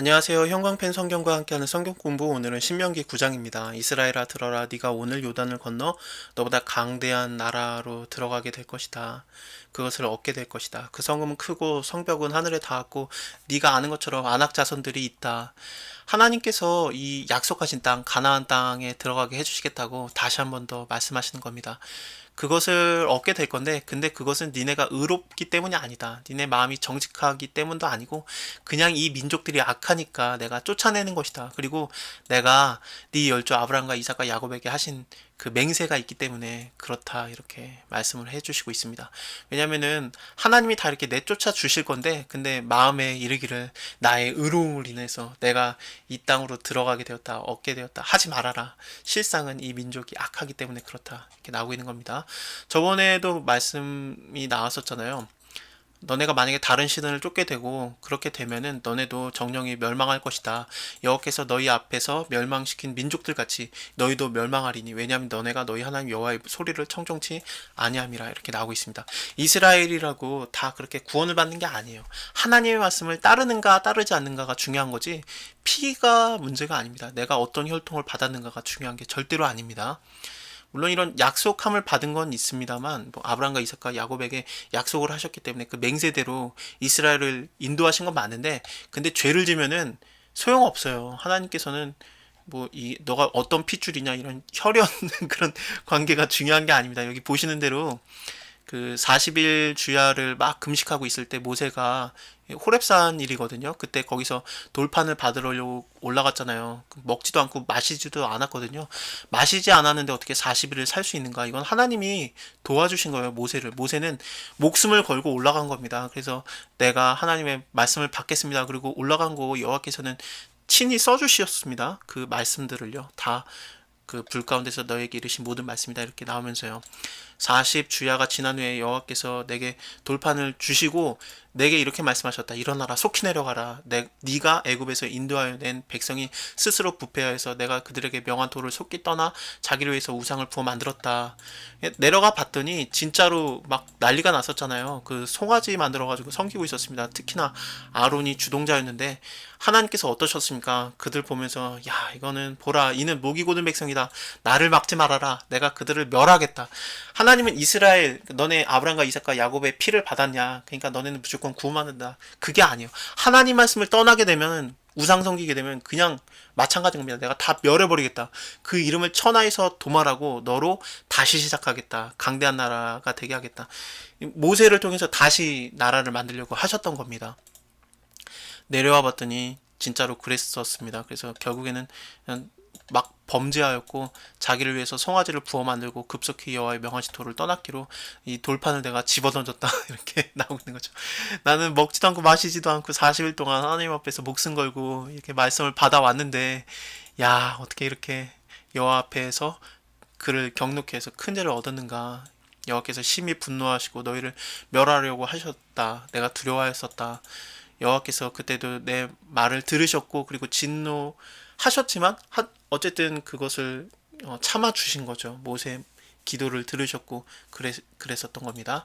안녕하세요. 형광펜 성경과 함께하는 성경 공부 오늘은 신명기 9장입니다. 이스라엘아 들어라 네가 오늘 요단을 건너 너보다 강대한 나라로 들어가게 될 것이다. 그것을 얻게 될 것이다. 그 성읍은 크고 성벽은 하늘에 닿았고 네가 아는 것처럼 안악 자손들이 있다. 하나님께서 이 약속하신 땅 가나안 땅에 들어가게 해 주시겠다고 다시 한 번 더 말씀하시는 겁니다. 그것을 얻게 될 건데 근데 그것은 니네가 의롭기 때문이 아니다. 니네 마음이 정직하기 때문도 아니고 그냥 이 민족들이 악하니까 내가 쫓아내는 것이다. 그리고 내가 네 열조 아브라함과 이삭과 야곱에게 하신 그 맹세가 있기 때문에 그렇다 이렇게 말씀을 해주시고 있습니다. 왜냐면은 하나님이 다 이렇게 내쫓아 주실 건데 근데 마음에 이르기를 나의 의로움을 인해서 내가 이 땅으로 들어가게 되었다 얻게 되었다 하지 말아라. 실상은 이 민족이 악하기 때문에 그렇다 이렇게 나오고 있는 겁니다. 저번에도 말씀이 나왔었잖아요. 너네가 만약에 다른 신을 쫓게 되고 그렇게 되면은 너네도 정령이 멸망할 것이다. 여호와께서 너희 앞에서 멸망시킨 민족들 같이 너희도 멸망하리니 왜냐하면 너네가 너희 하나님 여호와의 소리를 청종치 아니함이라 이렇게 나오고 있습니다. 이스라엘이라고 다 그렇게 구원을 받는 게 아니에요. 하나님의 말씀을 따르는가 따르지 않는가가 중요한 거지 피가 문제가 아닙니다. 내가 어떤 혈통을 받았는가가 중요한 게 절대로 아닙니다. 물론 이런 약속함을 받은 건 있습니다만 뭐 아브라함과 이삭과 야곱에게 약속을 하셨기 때문에 그 맹세대로 이스라엘을 인도하신 건 맞는데 근데 죄를 지면은 소용 없어요. 하나님께서는 뭐 이 너가 어떤 핏줄이냐 이런 혈연 그런 관계가 중요한 게 아닙니다. 여기 보시는 대로 그 40일 주야를 막 금식하고 있을 때 모세가 호렙산 일이거든요. 그때 거기서 돌판을 받으려고 올라갔잖아요. 먹지도 않고 마시지도 않았거든요. 마시지 않았는데 어떻게 40일을 살 수 있는가? 이건 하나님이 도와주신 거예요. 모세를. 모세는 목숨을 걸고 올라간 겁니다. 그래서 내가 하나님의 말씀을 받겠습니다. 그리고 올라간 거 여호와께서는 친히 써주셨습니다. 그 말씀들을요. 다 그 불 가운데서 너에게 이르신 모든 말씀이다 이렇게 나오면서요. 40 주야가 지난 후에 여호와께서 내게 돌판을 주시고 내게 이렇게 말씀하셨다. 일어나라 속히 내려가라. 내 네가 애굽에서 인도하여 낸 백성이 스스로 부패하여서 내가 그들에게 명한 돌을 속히 떠나 자기를 위해서 우상을 부어 만들었다. 예, 내려가 봤더니 진짜로 막 난리가 났었잖아요. 그 송아지 만들어 가지고 섬기고 있었습니다. 특히나 아론이 주동자였는데 하나님께서 어떠셨습니까? 그들 보면서 야 이거는 보라 이는 목이 고든 백성이다. 나를 막지 말아라. 내가 그들을 멸하겠다. 하나 님은 이스라엘 너네 아브라함과 이삭과 야곱의 피를 받았냐? 그러니까 너네는 무조건 구원받는다. 그게 아니에요. 하나님 말씀을 떠나게 되면 우상 섬기게 되면 그냥 마찬가지인 겁니다. 내가 다 멸해버리겠다. 그 이름을 천하에서 도말하고 너로 다시 시작하겠다. 강대한 나라가 되게 하겠다. 모세를 통해서 다시 나라를 만들려고 하셨던 겁니다. 내려와 봤더니 진짜로 그랬었습니다. 그래서 결국에는 그냥 막 범죄하였고 자기를 위해서 송아지를 부어 만들고 급속히 여호와의 돌을 떠났기로 이 돌판을 내가 집어던졌다. 이렇게 나오고 있는 거죠. 나는 먹지도 않고 마시지도 않고 40일 동안 하나님 앞에서 목숨 걸고 이렇게 말씀을 받아왔는데 야 어떻게 이렇게 여호와 앞에서 그를 경록해 해서 큰 죄를 얻었는가? 여호와께서 심히 분노하시고 너희를 멸하려고 하셨다. 내가 두려워하였었다. 여호와께서 그때도 내 말을 들으셨고 그리고 진노하셨지만 하- 어쨌든 그것을 어, 참아 주신 거죠. 모세 기도를 들으셨고 그랬, 그랬었던 겁니다.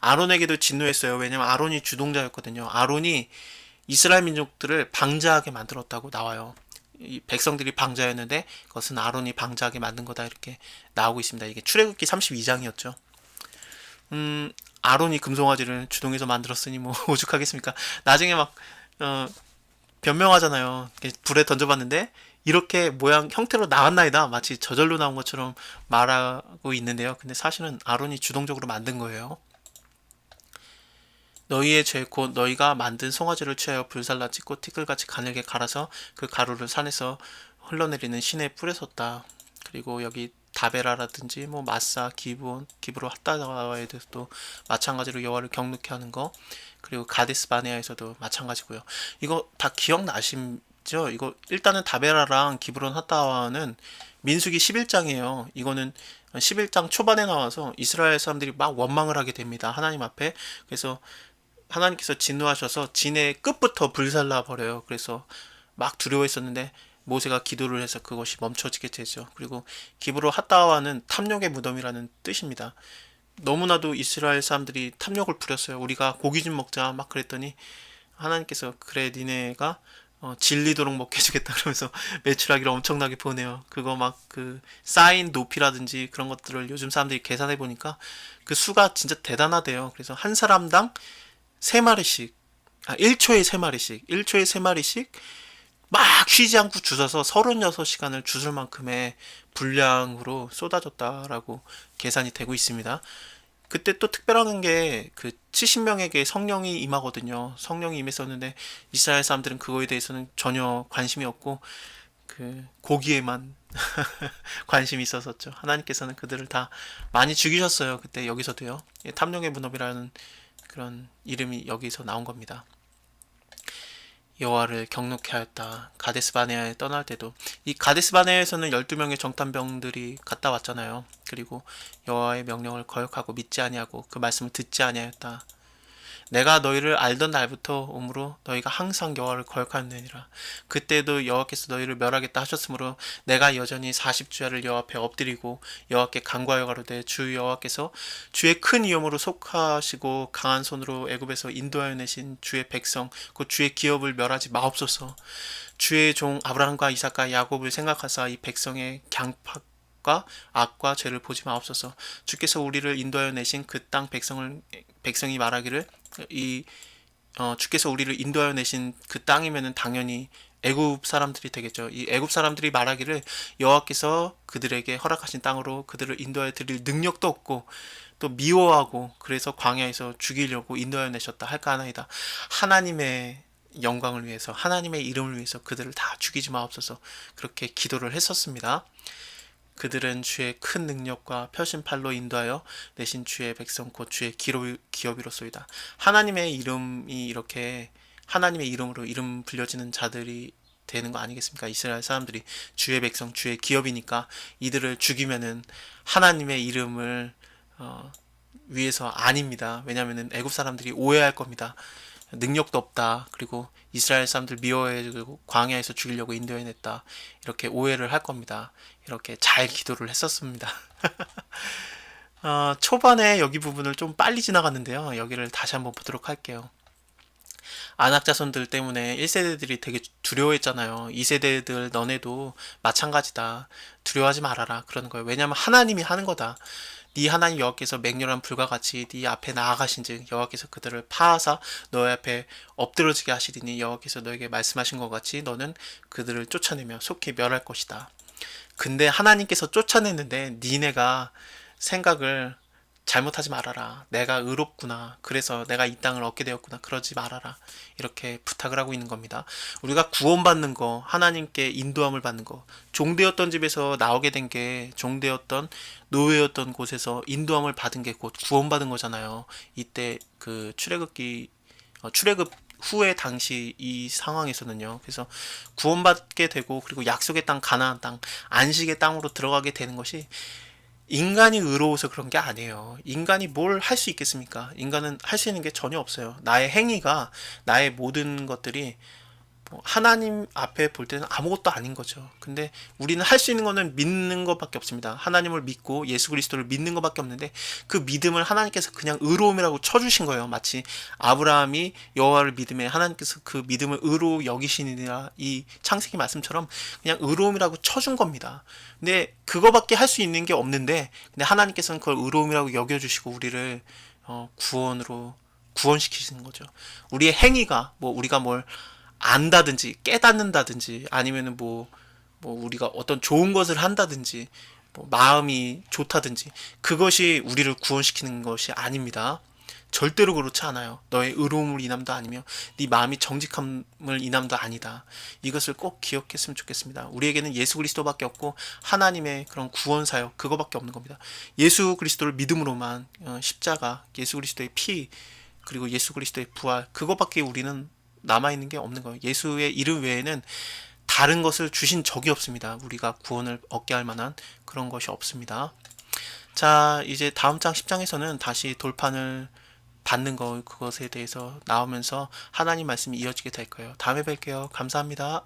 아론에게도 진노했어요. 왜냐면 아론이 주동자였거든요. 아론이 이스라엘 민족들을 방자하게 만들었다고 나와요. 이 백성들이 방자였는데 그것은 아론이 방자하게 만든 거다 이렇게 나오고 있습니다. 이게 출애굽기 32장이었죠. 음, 아론이 금송아지를 주동해서 만들었으니 뭐 오죽하겠습니까? 나중에 막 어, 변명하잖아요. 불에 던져봤는데 이렇게 모양 형태로 나왔나이다. 마치 저절로 나온 것처럼 말하고 있는데요. 근데 사실은 아론이 주동적으로 만든 거예요. 너희의 죄 곧 너희가 만든 송아지를 취하여 불살라 찍고 티끌같이 가늘게 갈아서 그 가루를 산에서 흘러내리는 신에 뿌렸었다. 그리고 여기 다베라라든지 뭐 마사, 기브온, 기브로 핫다와에도 마찬가지로 여호와를 경luc케 하는 거 그리고 가데스 바네아에서도 마찬가지고요. 이거 다 기억나 시죠? 이거 일단은 다베라랑 기브론 핫다와는 민수기 11장이에요. 이거는 11장 초반에 나와서 이스라엘 사람들이 막 원망을 하게 됩니다. 하나님 앞에. 그래서 하나님께서 진노하셔서 진의 끝부터 불살라 버려요. 그래서 막 두려워했었는데 모세가 기도를 해서 그것이 멈춰지게 되죠. 그리고 기브로 핫다와는 탐욕의 무덤이라는 뜻입니다. 너무나도 이스라엘 사람들이 탐욕을 부렸어요. 우리가 고기 좀 먹자 막 그랬더니 하나님께서 그래 니네가 어, 질리도록 먹혀주겠다 그러면서 매출하기를 엄청나게 보내요. 그거 막 그 쌓인 높이라든지 그런 것들을 요즘 사람들이 계산해 보니까 그 수가 진짜 대단하대요. 그래서 한 사람당 세 마리씩, 아, 1초에 세 마리씩, 1초에 세 마리씩 막 쉬지 않고 주셔서 36시간을 주술 만큼의 분량으로 쏟아졌다라고 계산이 되고 있습니다. 그때 또 특별한 게 그 70명에게 성령이 임하거든요. 성령이 임했었는데 이스라엘 사람들은 그거에 대해서는 전혀 관심이 없고 그 고기에만 관심이 있었었죠. 하나님께서는 그들을 다 많이 죽이셨어요. 그때 여기서도요. 예, 탐령의 문업이라는 그런 이름이 여기서 나온 겁니다. 여호와를 경록해 하였다. 가데스 바네아에 떠날 때도 이 가데스 바네아에서는 12명의 정탐병들이 갔다 왔잖아요. 그리고 여호와의 명령을 거역하고 믿지 아니하고 그 말씀을 듣지 아니하였다. 내가 너희를 알던 날부터 오므로 너희가 항상 여호와를 거역하느니라. 그때도 여호와께서 너희를 멸하겠다 하셨으므로 내가 여전히 40주야를 여호와 앞에 엎드리고 여호와께 간과하여 가로되 주 여호와께서 주의 큰 위엄으로 속하시고 강한 손으로 애굽에서 인도하여 내신 주의 백성 곧 주의 기업을 멸하지 마옵소서. 주의 종 아브라함과 이삭과 야곱을 생각하사 이 백성의 강팍 과 악과 죄를 보지 마옵소서. 주께서 우리를 인도하여 내신 그 땅 백성을 백성이 말하기를 이 어, 주께서 우리를 인도하여 내신 그 땅이면은 당연히 애굽 사람들이 되겠죠. 이 애굽 사람들이 말하기를 여호와께서 그들에게 허락하신 땅으로 그들을 인도하여 드릴 능력도 없고 또 미워하고 그래서 광야에서 죽이려고 인도하여 내셨다 할까 하나이다. 하나님의 영광을 위해서 하나님의 이름을 위해서 그들을 다 죽이지 마옵소서 그렇게 기도를 했었습니다. 그들은 주의 큰 능력과 표심팔로 인도하여 내신 주의 백성 곧 주의 기업이로소이다. 하나님의 이름이 이렇게 하나님의 이름으로 이름 불려지는 자들이 되는 거 아니겠습니까? 이스라엘 사람들이 주의 백성, 주의 기업이니까 이들을 죽이면은 하나님의 이름을 어, 위해서 아닙니다. 왜냐하면은 애굽 사람들이 오해할 겁니다. 능력도 없다. 그리고 이스라엘 사람들 미워해주고 광야에서 죽이려고 인도해냈다. 이렇게 오해를 할 겁니다. 이렇게 잘 기도를 했었습니다. 어, 초반에 여기 부분을 좀 빨리 지나갔는데요. 여기를 다시 한번 보도록 할게요. 안악자손들 때문에 1세대들이 되게 두려워했잖아요. 2세대들 너네도 마찬가지다. 두려워하지 말아라. 그러는 거예요. 왜냐하면 하나님이 하는 거다. 네 하나님 여호와께서 맹렬한 불과 같이 네 앞에 나아가신즉 여호와께서 그들을 파하사 너희 앞에 엎드러지게 하시리니 여호와께서 너에게 말씀하신 것 같이 너는 그들을 쫓아내며 속히 멸할 것이다. 근데 하나님께서 쫓아냈는데 니네가 생각을 잘못하지 말아라. 내가 의롭구나. 그래서 내가 이 땅을 얻게 되었구나. 그러지 말아라. 이렇게 부탁을 하고 있는 겁니다. 우리가 구원받는 거, 하나님께 인도함을 받는 거, 종되었던 집에서 나오게 된 게 종되었던 노예였던 곳에서 인도함을 받은 게 곧 구원받은 거잖아요. 이때 그 출애굽기 어, 출애굽 후에 당시 이 상황에서는요. 그래서 구원받게 되고 그리고 약속의 땅 가나안 땅 안식의 땅으로 들어가게 되는 것이 인간이 의로워서 그런 게 아니에요. 인간이 뭘 할 수 있겠습니까? 인간은 할 수 있는 게 전혀 없어요. 나의 행위가 나의 모든 것들이 뭐 하나님 앞에 볼 때는 아무것도 아닌 거죠. 근데 우리는 할 수 있는 거는 믿는 것밖에 없습니다. 하나님을 믿고 예수 그리스도를 믿는 것밖에 없는데 그 믿음을 하나님께서 그냥 의로움이라고 쳐주신 거예요. 마치 아브라함이 여호와를 믿음에 하나님께서 그 믿음을 의로 여기시니라 이 창세기 말씀처럼 그냥 의로움이라고 쳐준 겁니다. 근데 그거밖에 할 수 있는 게 없는데 근데 하나님께서는 그걸 의로움이라고 여겨주시고 우리를 어, 구원으로 구원시키시는 거죠. 우리의 행위가 뭐 우리가 뭘 안다든지 깨닫는다든지 아니면은 뭐, 뭐 우리가 어떤 좋은 것을 한다든지 뭐 마음이 좋다든지 그것이 우리를 구원시키는 것이 아닙니다. 절대로 그렇지 않아요. 너의 의로움을 인함도 아니며 네 마음이 정직함을 인함도 아니다. 이것을 꼭 기억했으면 좋겠습니다. 우리에게는 예수 그리스도밖에 없고 하나님의 그런 구원 사역 그거밖에 없는 겁니다. 예수 그리스도를 믿음으로만 어, 십자가, 예수 그리스도의 피 그리고 예수 그리스도의 부활 그거밖에 우리는 남아 있는 게 없는 거예요. 예수의 이름 외에는 다른 것을 주신 적이 없습니다. 우리가 구원을 얻게 할 만한 그런 것이 없습니다. 자, 이제 다음 장 10장에서는 다시 돌판을 받는 거 그것에 대해서 나오면서 하나님 말씀이 이어지게 될 거예요. 다음에 뵐게요. 감사합니다.